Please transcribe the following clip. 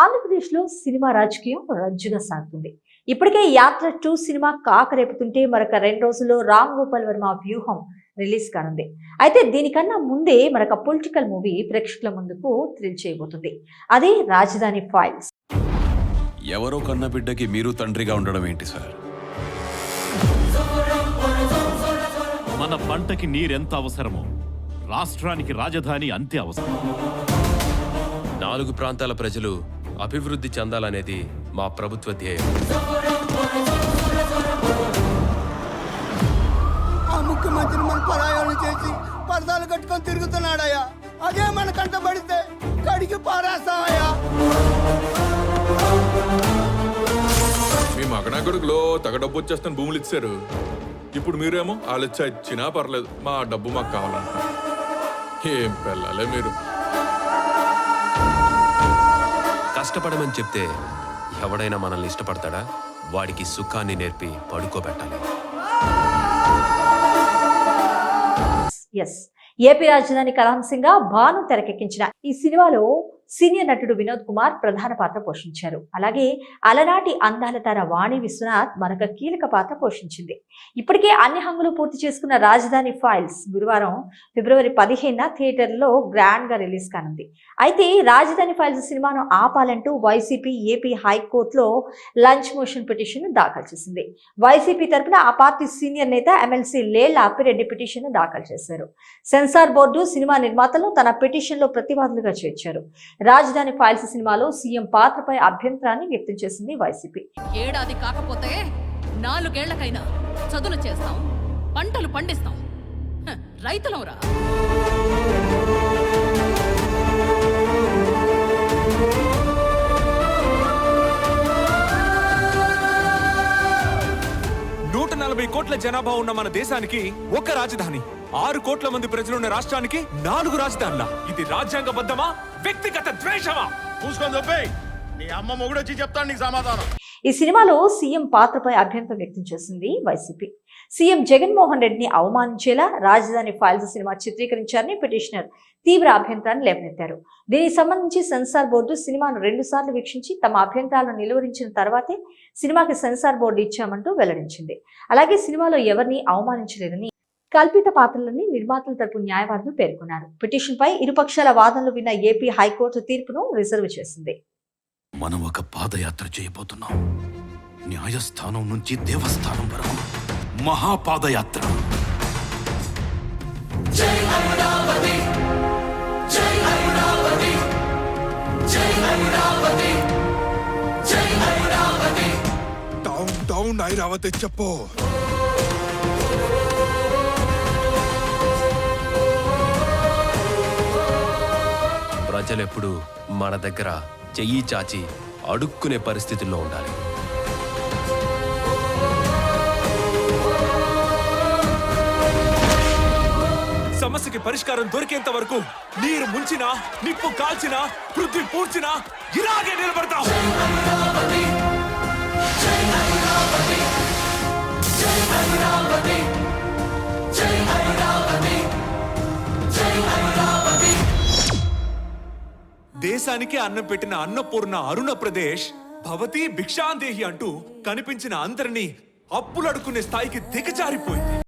ఆంధ్రప్రదేశ్లో సినిమా రాజకీయం రజ్జుగా సాగుతుంది. ఇప్పటికే యాత్ర టూ సినిమా కాకరేపుతుంటే మరొక రెండు రోజుల్లో రామ్ గోపాల్ వర్మ వ్యూహం రిలీజ్ కానుంది. అయితే దీనికన్నా ముందే మరొక పొలిటికల్ మూవీ ప్రేక్షకుల ముందుకు థ్రిల్ చేయబోతుంది. అదే రాజధాని ఫైల్స్. ఎవరో కన్న బిడ్డకి మీరు తండ్రిగా ఉండడం ఏంటి సార్? మన పంటకి నీరెంత అవసరమో రాష్ట్రానికి రాజధాని అంతే అవసరం. నాలుగు ప్రాంతాల ప్రజలు అభివృద్ధి చెందాలనేది మా ప్రభుత్వ ధ్యేయం. ఆ ముఖ్యమంత్రి మన పరాయాలు చేసి పరదాలు కట్టుకొని తిరుగుతున్నాడయ్యా. అదే మన కంట పడితే కడిగి పారేస్తామయ్యా మీ మగనాగడుగులో తగ డబ్బు వచ్చేస్తాను భూములు ఇచ్చారు. ఇప్పుడు మీరేమో వాళ్ళు చచ్చినా పర్లేదు మా డబ్బు మాకు కావాలంట. ఏం పెళ్ళాలే మీరు? కష్టపడమని చెప్తే ఎవడైనా మనల్ని ఇష్టపడతాడా? వాడికి సుఖాన్ని నేర్పి పడుకోబెట్టాలి. ఎస్ ఏపీ రాజధాని కళాంశంగా భాను తెరకెక్కించిన ఈ సినిమాలో సీనియర్ నటుడు వినోద్ కుమార్ ప్రధాన పాత్ర పోషించారు. అలాగే అలనాటి అందాల తార వాణి విశ్వనాథ్ మరొక కీలక పాత్ర పోషించింది. ఇప్పటికే అన్ని హంగులు పూర్తి చేసుకున్న రాజధాని ఫైల్స్ గురువారం ఫిబ్రవరి పదిహేనున థియేటర్లో గ్రాండ్గా రిలీజ్ కానుంది. అయితే రాజధాని ఫైల్స్ సినిమాను ఆపాలంటూ వైసీపీ ఏపీ హైకోర్టులో లంచ్ మోషన్ పిటిషన్ దాఖలు చేసింది. వైసీపీ తరపున ఆ పార్టీ సీనియర్ నేత ఎమ్మెల్సీ లేళ్ళ అప్పిరెడ్డి పిటిషన్ దాఖలు చేశారు. సెన్సార్ బోర్డు సినిమా నిర్మాతలు తన పిటిషన్లో ప్రతివాదులుగా చేర్చారు. రాజధాని ఫైల్స్ సినిమాలో సీఎం పాత్రపై అభ్యంతరాన్ని వ్యక్తం చేసింది వైసీపీ. ఏడాది కాకపోతే నాలుగేళ్ళకైనా చదువులు చేస్తాం పంటలు పండిస్తాం. రైతులవురా నూట నలభై కోట్ల జనాభా ఉన్న మన దేశానికి ఒక రాజధాని. ఆరు కోట్ల మంది ప్రజలున్న రాష్ట్రానికి నాలుగు రాజధానుల. ఇది రాజ్యాంగబద్ధమా? వ్యక్తిగత ద్వేషమా? చూసుకొని చెప్పే నీ అమ్మ మొగుడు వచ్చి చెప్తాను నీకు సమాధానం. ఈ సినిమాలో సీఎం పాత్రపై అభ్యంతరం వ్యక్తం చేసింది వైసీపీ. సీఎం జగన్మోహన్ రెడ్డిని అవమానించేలా రాజధాని ఫైల్స్ సినిమా చిత్రీకరించారని పిటిషనర్ తీవ్ర అభ్యంతరాన్ని లేవనెత్తారు. దీనికి సంబంధించి సెన్సార్ బోర్డు సినిమాను రెండు సార్లు వీక్షించి తమ అభ్యంతరాలను నిలువరించిన తర్వాతే సినిమాకి సెన్సార్ బోర్డు ఇచ్చామంటూ వెల్లడించింది. అలాగే సినిమాలో ఎవరిని అవమానించలేదని కల్పిత పాత్రలని నిర్మాతల తరపు న్యాయవాదులు పేర్కొన్నారు. పిటిషన్ పై ఇరుపక్షాల వాదనలు విన్న ఏపీ హైకోర్టు తీర్పును రిజర్వ్ చేసింది. మనం ఒక పాదయాత్ర చేయబోతున్నాం. న్యాయస్థానం నుంచి దేవస్థానం వరకు. మహాపాదయాత్ర. డౌన్ డౌన్ ఐరావతి చెప్పు ప్రజలెప్పుడు మన దగ్గర చెయ్యి చాచి అడుక్కునే పరిస్థితుల్లో ఉండాలి. సమస్యకి పరిష్కారం దొరికేంత వరకు నీరు ముంచినా నిప్పు కాల్చినా పృథ్వీ పూడ్చినా ఇలాగే నిలబడతాం. దేశానికి అన్నం పెట్టిన అన్నపూర్ణ అరుణ ప్రదేశ్ భవతి భిక్షాందేహి అంటూ కనిపించిన అందరినీ అప్పులడుకునే స్థాయికి దిగజారిపోయింది.